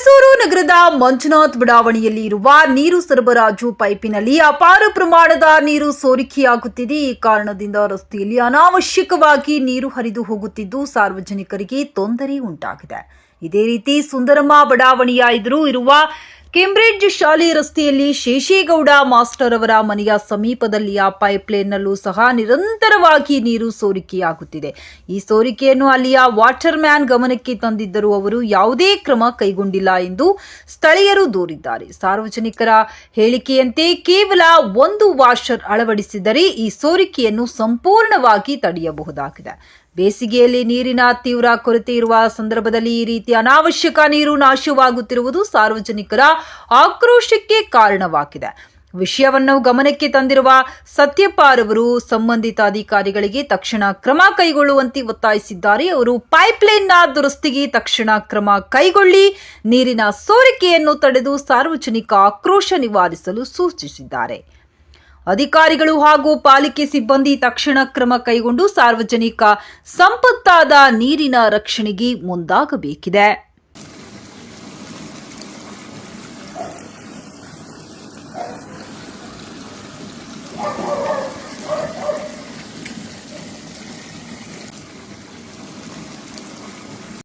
ಹುಣಸೂರು ನಗರದ ಮಂಜುನಾಥ್ ಬಡಾವಣೆಯಲ್ಲಿ ಇರುವ ನೀರು ಸರಬರಾಜು ಪೈಪಿನಲ್ಲಿ ಅಪಾರ ಪ್ರಮಾಣದ ನೀರು ಸೋರಿಕೆಯಾಗುತ್ತಿದೆ. ಈ ಕಾರಣದಿಂದ ರಸ್ತೆಯಲ್ಲಿ ಅನಾವಶ್ಯಕವಾಗಿ ನೀರು ಹರಿದು ಹೋಗುತ್ತಿದ್ದು ಸಾರ್ವಜನಿಕರಿಗೆ ತೊಂದರೆ ಉಂಟಾಗಿದೆ. ಇದೇ ರೀತಿ ಸುಂದರಮ್ಮ ಬಡಾವಣೆಯ ಎದುರು ಇರುವ ಕೇಂಬ್ರಿಡ್ಜ್ ಶಾಲೆ ರಸ್ತೆಯಲ್ಲಿ ಶೇಷೇಗೌಡ ಮಾಸ್ಟರ್ ಅವರ ಮನೆಯ ಸಮೀಪದಲ್ಲಿಯ ಪೈಪ್ಲೈನ್ನಲ್ಲೂ ಸಹ ನಿರಂತರವಾಗಿ ನೀರು ಸೋರಿಕೆಯಾಗುತ್ತಿದೆ. ಈ ಸೋರಿಕೆಯನ್ನು ಅಲ್ಲಿಯ ವಾಟರ್ ಮ್ಯಾನ್ ಗಮನಕ್ಕೆ ತಂದಿದ್ದರೂ ಅವರು ಯಾವುದೇ ಕ್ರಮ ಕೈಗೊಂಡಿಲ್ಲ ಎಂದು ಸ್ಥಳೀಯರು ದೂರಿದ್ದಾರೆ. ಸಾರ್ವಜನಿಕರ ಹೇಳಿಕೆಯಂತೆ ಕೇವಲ ಒಂದು ವಾಷರ್ ಅಳವಡಿಸಿದರೆ ಈ ಸೋರಿಕೆಯನ್ನು ಸಂಪೂರ್ಣವಾಗಿ ತಡೆಯಬಹುದಾಗಿದೆ. ಬೇಸಿಗೆಯಲ್ಲಿ ನೀರಿನ ತೀವ್ರ ಕೊರತೆ ಇರುವ ಸಂದರ್ಭದಲ್ಲಿ ಈ ರೀತಿ ಅನಾವಶ್ಯಕ ನೀರು ನಾಶವಾಗುತ್ತಿರುವುದು ಸಾರ್ವಜನಿಕರ ಆಕ್ರೋಶಕ್ಕೆ ಕಾರಣವಾಗಿದೆ. ವಿಷಯವನ್ನು ಗಮನಕ್ಕೆ ತಂದಿರುವ ಸತ್ಯಪಾಲ್ ಅವರು ಸಂಬಂಧಿತ ಅಧಿಕಾರಿಗಳಿಗೆ ತಕ್ಷಣ ಕ್ರಮ ಕೈಗೊಳ್ಳುವಂತೆ ಒತ್ತಾಯಿಸಿದ್ದಾರೆ. ಅವರು ಪೈಪ್ಲೈನ್ನ ದುರಸ್ತಿಗೆ ತಕ್ಷಣ ಕ್ರಮ ಕೈಗೊಳ್ಳಿ, ನೀರಿನ ಸೋರಿಕೆಯನ್ನು ತಡೆದು ಸಾರ್ವಜನಿಕ ಆಕ್ರೋಶ ನಿವಾರಿಸಲು ಸೂಚಿಸಿದ್ದಾರೆ. ಅಧಿಕಾರಿಗಳು ಹಾಗೂ ಪಾಲಿಕೆ ಸಿಬ್ಬಂದಿ ತಕ್ಷಣ ಕ್ರಮ ಕೈಗೊಂಡು ಸಾರ್ವಜನಿಕ ಸಂಪತ್ತಾದ ನೀರಿನ ರಕ್ಷಣೆಗೆ ಮುಂದಾಗಬೇಕಿದೆ.